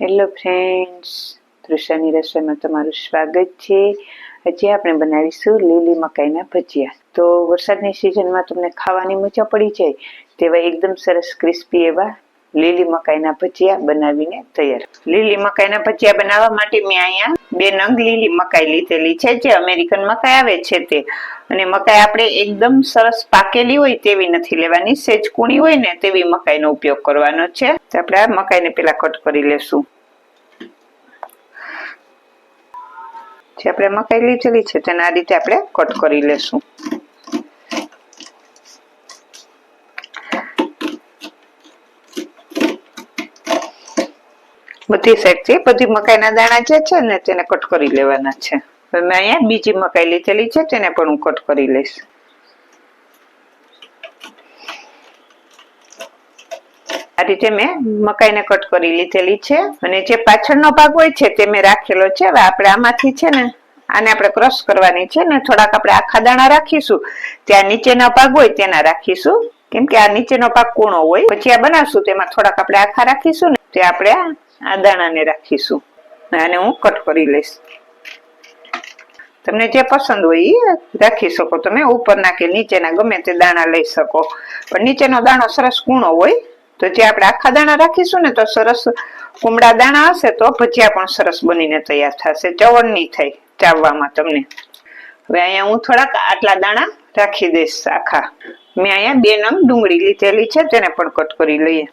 Hello friends તૃષાની રસોઈમાં તમારું સ્વાગત છે. આજે આપણે બનાવીશું લીલી મકાઈના ભજીયા. તો વરસાદની સિઝનમાં તમને ખાવાની મજા પડી જાય તેવા એકદમ સરસ ક્રિસ્પી એવા લીલી મકાઈના ભજીયા બનાવીને તૈયાર. લીલી મકાઈના ભજીયા બનાવવા માટે મેં અહીંયા બે નંગ લીલી મકાઈ લીધેલી છે, જે અમેરિકન મકાઈ આવે છે તે. અને મકાઈ આપણે એકદમ સરસ પાકેલી હોય તેવી નથી લેવાની સેજ કૂણી હોય ને તેવી મકાઈનો ઉપયોગ કરવાનો છે. આપણે આ મકાઈને પેલા કટ કરી લેશું. જે આપણે મકાઈ લીધેલી છે, તેને આ રીતે આપણે કટ કરી લેશું. બધી સાઈડથી બધી મકાઈના દાણા જે છે ને તેને કટ કરી લેવાના છે. મેં અહીંયા બીજી મકાઈ લીધેલી છે, તેને પણ હું કટ કરી લઈશ. આ રીતે મેં મકાઈને કટ કરી લીધેલી છે અને જે પાછળનો ભાગ હોય છે તે મેં રાખેલો છે. હવે આપણે આમાંથી છે ને આને આપણે ક્રશ કરવાની છે ને થોડાક આપણે આખા દાણા રાખીશું. ત્યાં નીચેનો ભાગ હોય તેના રાખીશું. કેમ કે આ નીચેનો ભાગ કૂણો હોય. પછી આ બનાવશું, તેમાં થોડાક આપણે આખા રાખીશું ને તે આપણે આ દાણાને રાખીશું. આને હું કટ કરી લઈશ. તમને જે પસંદ હોય એ રાખી શકો. તમે ઉપરના કે નીચેના ગમે તે દાણા લઈ શકો. પણ નીચેનો દાણો સરસ કૂણો હોય, તો જે આપણે આખા દાણા રાખીશું ને, તો સરસ કુમળા દાણા હશે, તો ભજીયા પણ સરસ બનીને તૈયાર થશે. ચવણ નહીં થાય ચાવવામાં તમને. હવે અહીંયા હું થોડાક આટલા દાણા રાખી દઈશ આખા. મેં અહીંયા બે નંગ ડુંગળી લીધેલી છે, તેને પણ કટ કરી લઈએ.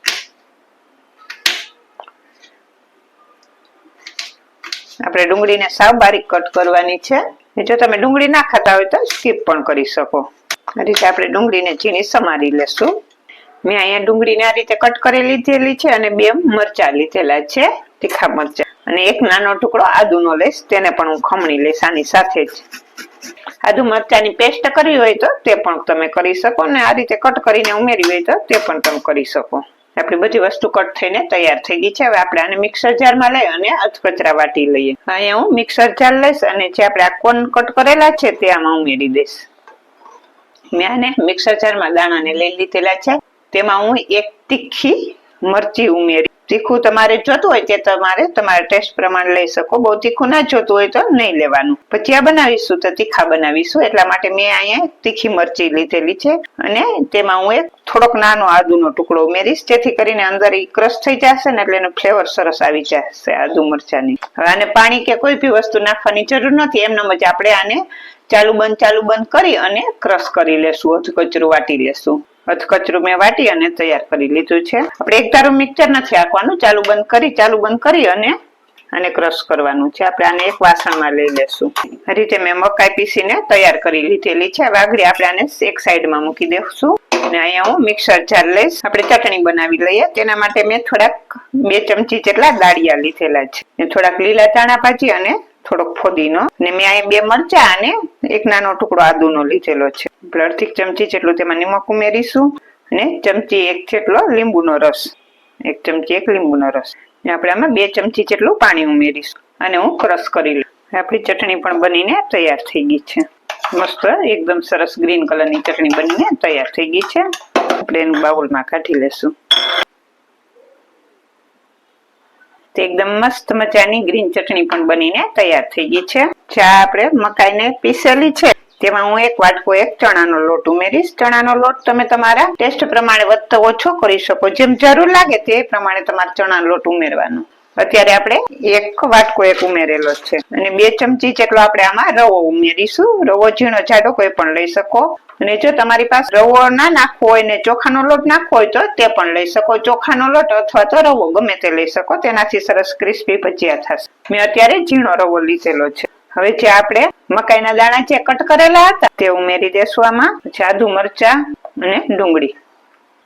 આપણે ડુંગળીને સાવ બારીક કટ કરવાની છે. જો તમે ડુંગળી ના ખાતા હોય તો સ્કીપ પણ કરી શકો. આ રીતે આપણે ડુંગળીને ઝીણી સમારી લેશું. મેં અહીંયા ડુંગળીને આ રીતે કટ કરી લીધેલી છે અને બે મરચા લીધેલા છે, તીખા મરચા. અને એક નાનો ટુકડો આદુનો લઈશ તેને પણ હું ખમણી લઈશ આની સાથે જ. આદુ મરચાની પેસ્ટ કરવી હોય તો તે પણ તમે કરી શકો ને આ રીતે કટ કરીને ઉમેરી હોય તો તે પણ તમે કરી શકો. આપણી બધી વસ્તુ કટ થઈને તૈયાર થઈ ગઈ છે. હવે આપણે આને મિક્સર જારમાં લઈ અને અધકચરા વાટી લઈએ. અહીંયા હું મિક્સર જાર લઈશ અને જે આપણે આ કોન કટ કરેલા છે તે આમાં ઉમેરી દઈશ. મેં આને મિક્સર જારમાં દાણાને લઈ લીધેલા છે. તેમાં હું એક તીખી મરચી ઉમેરી તીખું તમારે જોતું હોય તે તમારે તમારા ટેસ્ટ પ્રમાણે લઈ શકો. બહુ તીખું ના જોતું હોય તો નહીં લેવાનું. પછી આ બનાવીશું તો તીખા બનાવીશું. એટલા માટે મેં અહીંયા તીખી મરચી લીધેલી છે અને તેમાં હું એક થોડોક નાનો આદુનો ટુકડો ઉમેરીશ. જેથી કરીને અંદર એ ક્રશ થઈ જશે ને એટલે એનું ફ્લેવર સરસ આવી જશે આદુ મરચાની. હવે આને પાણી કે કોઈ બી વસ્તુ નાખવાની જરૂર નથી. એમનામ જ આપણે આને ચાલુ બંધ ચાલુ બંધ કરી અને ક્રશ કરી લેશું. કચરું વાટી લેશું. કચરું મેં વાટી અને તૈયાર કરી લીધું છે. આપણે એક ધારું મિક્સર નથી આપવાનું ચાલુ બંધ કરી, ચાલુ બંધ કરી અને અને ક્રશ કરવાનું છે. આપણે આને એક વાસણમાં લઈ લેશું. આ રીતે મેં મકાઈ પીસીને તૈયાર કરી લીધેલી છે. વાઘડી આપણે આને એક સાઈડમાં મૂકી દેશું. અને અહીંયા હું મિક્સર જાર લઈશ. આપણે ચટણી બનાવી લઈએ. તેના માટે મેં થોડાક બે ચમચી જેટલા દાળિયા લીધેલા છે. થોડાક લીલા ચાણા ભાજી અને થોડોક ફોદીનો. અને મેં અહીંયા બે મરચા અને એક નાનો ટુકડો આદુનો લીધેલો છે. આપણે અડધી ચમચી જેટલું તેમાં નિમક ઉમેરીશું અને ચમચી એક જેટલો લીંબુનો રસ. એક ચમચી એક લીંબુનો રસ. આપણે આમાં બે ચમચી જેટલું પાણી ઉમેરીશું. અને હું ક્રશ કરી લઉં. આપણી ચટણી પણ બનીને તૈયાર થઈ ગઈ છે. મસ્ત એકદમ સરસ ગ્રીન કલરની ચટણી બનીને તૈયાર થઈ ગઈ છે. આપણે એનું બાઉલમાં કાઢી લેશું. એકદમ મસ્ત મજાની ગ્રીન ચટણી પણ બનીને તૈયાર થઈ ગઈ છે. ચા આપણે મકાઈને પીસેલી છે. તેમાં હું એક વાટકો એક ચણાનો લોટ ઉમેરીશ. ચણાનો લોટ તમે તમારા ટેસ્ટ પ્રમાણે વધતો ઓછો કરી શકો. જેમ જરૂર લાગે તે પ્રમાણે તમારે ચણાનો લોટ ઉમેરવાનો. અત્યારે આપણે એક વાટકો એક ઉમેરેલો છે. અને બે ચમચી જેટલો આપણે આમાં રવો ઉમેરીશું. રવો ઝીણો જાડો કોઈ પણ લઈ શકો. અને જો તમારી પાસે રવો ના નાખવો હોય ને ચોખાનો લોટ નાખવો હોય તો તે પણ લઈ શકો. ચોખાનો લોટ અથવા તો રવો, ગમે તે લઈ શકો. તેનાથી સરસ ક્રિસ્પી ભજીયા થશે. મેં અત્યારે ઝીણો રવો લીધેલો છે. હવે જે આપણે મકાઈના દાણા જે કટ કરેલા હતા તે ઉમેરી દેશું આમાં. પછી આદુ મરચા અને ડુંગળી.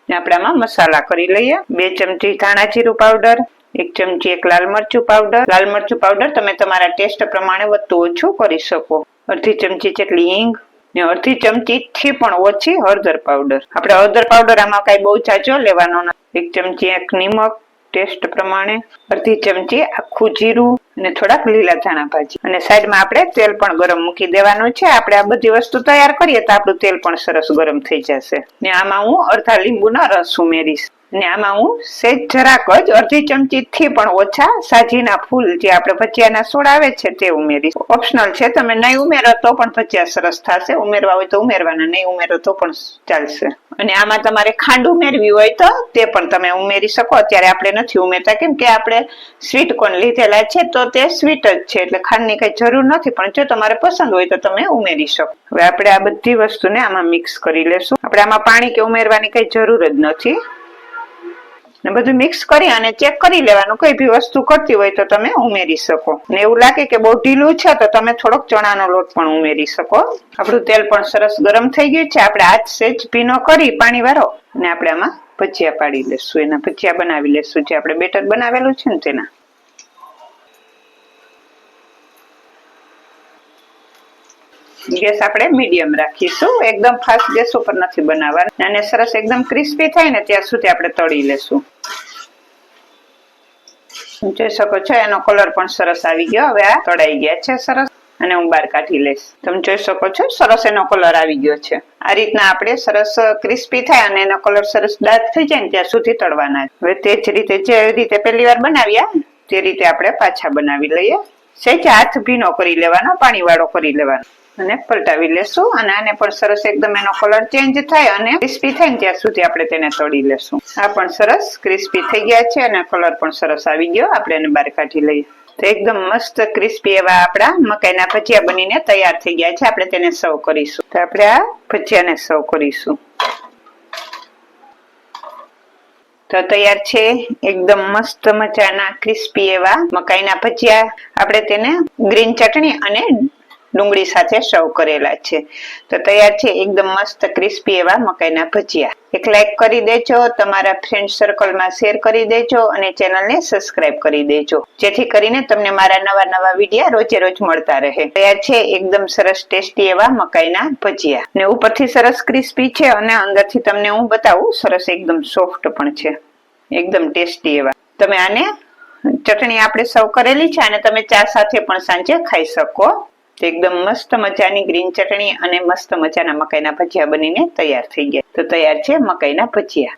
આપણે આમાં મસાલા કરી લઈએ. બે ચમચી ધાણા જીરું પાવડર એક ચમચી એક લાલ મરચું પાવડર લાલ મરચું પાવડર તમે તમારા ટેસ્ટ પ્રમાણે વધતું ઓછું કરી શકો. અડધી ચમચી જેટલી હિંગ ને અડધી ચમચી થી પણ ઓછી હળદર પાવડર આપણે હળદર પાવડર આમાં કઈ બહુ ચાચો લેવાનો નથી એક ચમચી એક નિમક ટેસ્ટ પ્રમાણે, અડધી ચમચી આખું જીરું અને થોડાક લીલા ધાણા ભાજી. અને સાઈડમાં આપણે તેલ પણ ગરમ મૂકી દેવાનું છે. આપણે આ બધી વસ્તુ તૈયાર કરીએ તો આપણું તેલ પણ સરસ ગરમ થઈ જશે. ને આમાં હું અડધા લીંબુનો રસ ઉમેરીશ. અને આમાં હું સેજ જરાક જ અડધી ચમચી થી પણ ઓછા સાજીના ફૂલ જે આપણે ભજીયાના સોળ આવે છે તે ઉમેરીશ. ઓપ્શનલ છે, તમે નહીં ઉમેરો તો પણ ભજીયા સરસ થશે. ઉમેરવા હોય તો ઉમેરવાના, નહીં ઉમેરો તો પણ ચાલશે. અને આમાં તમારે ખાંડ ઉમેરવી હોય તો તે પણ તમે ઉમેરી શકો. અત્યારે આપણે નથી ઉમેરતા, કેમ કે આપણે સ્વીટ કોર્ન લીધેલા છે તો તે સ્વીટ જ છે, એટલે ખાંડની કઈ જરૂર નથી. પણ જો તમારે પસંદ હોય તો તમે ઉમેરી શકો. હવે આપણે આ બધી વસ્તુને આમાં મિક્સ કરી લેશું. આપણે આમાં પાણી કે ઉમેરવાની કઈ જરૂર જ નથી. ને બધું મિક્સ કરી અને ચેક કરી લેવાનું. કઈ બી વસ્તુ કરતી હોય તો તમે ઉમેરી શકો. ને એવું લાગે કે બહુ ઢીલું છે, તો તમે થોડોક ચણાનો લોટ પણ ઉમેરી શકો. આપણું તેલ પણ સરસ ગરમ થઈ ગયું છે. આપણે આજ સેજ ભીનો કરી પાણી વાળો અને આપણે આમાં ભજીયા પાડી લેશું. એના ભજીયા બનાવી લેશું. જે આપણે બેટર બનાવેલું છે ને તેના. ગેસ આપણે મીડિયમ રાખીશું. એકદમ ફાસ્ટ ગેસ ઉપર નથી બનાવવાનું. અને સરસ એકદમ ક્રિસ્પી થાય ને ત્યાં સુધી આપણે તળી લેશું. જોઈ શકો છો, એનો કલર પણ સરસ આવી ગયો. હવે આ તળાઈ ગયા છે સરસ. અને હું બહાર કાઢી લઈશ. તમે જોઈ શકો છો, સરસ એનો કલર આવી ગયો છે. આ રીતના આપણે સરસ ક્રિસ્પી થાય અને એનો કલર સરસ ડાર્ક થઈ જાય ને ત્યાં સુધી તળવાના હવે તે જ રીતે જે રીતે પહેલી વાર બનાવ્યા, તે રીતે આપણે પાછા બનાવી લઈએ. સહેજ હાથ ભીનો કરી લેવાનો પાણી વાળો કરી લેવાનો. અને પલટાવી લેશું. અને આને પણ સરસ એકદમ એનો કલર ચેન્જ થાય અને ક્રિસ્પી થાય ને ત્યાં સુધી આપણે તેને તળી લેશું. આ પણ સરસ ક્રિસ્પી થઈ ગયા છે અને કલર પણ સરસ આવી ગયો. આપણે એને બહાર કાઢી લઈએ. તો એકદમ મસ્ત ક્રિસ્પી એવા આપણા મકાઈના ભજીયા બનીને તૈયાર થઈ ગયા છે. આપણે તેને સર્વ કરીશું. તો આપણે આ ભજીયાને સર્વ કરીશું. તો તૈયાર છે એકદમ મસ્ત મજાના ક્રિસ્પી એવા મકાઈના ભજીયા. આપણે તેને ગ્રીન ચટણી અને ડુંગળી સાથે સર્વ કરેલા છે. તો તૈયાર છે, એકદમ મસ્ત ક્રિસ્પી એવા મકાઈના ભજીયા. એક લાઈક કરી દેજો, તમારા ફ્રેન્ડ સર્કલમાં શેર કરી દેજો અને ચેનલને સબસ્ક્રાઇબ કરી દેજો. જેથી કરીને તમને મારા નવા નવા વિડીયા રોજે રોજ મળતા રહે. તૈયાર છે, એકદમ સરસ ટેસ્ટી એવા મકાઈના ભજીયા. ને ઉપરથી સરસ ક્રિસ્પી છે અને અંદરથી તમને હું બતાવું, સરસ એકદમ સોફ્ટ પણ છે. એકદમ ટેસ્ટી એવા. તમે આને ચટણી આપણે સર્વ કરેલી છે અને તમે ચા સાથે પણ સાંજે ખાઈ શકો. એકદમ મસ્ત મજાની ગ્રીન ચટણી અને મસ્ત મજાના મકાઈના ભજીયા બનીને તૈયાર થઈ ગયા. તો તૈયાર છે મકાઈના ભજીયા.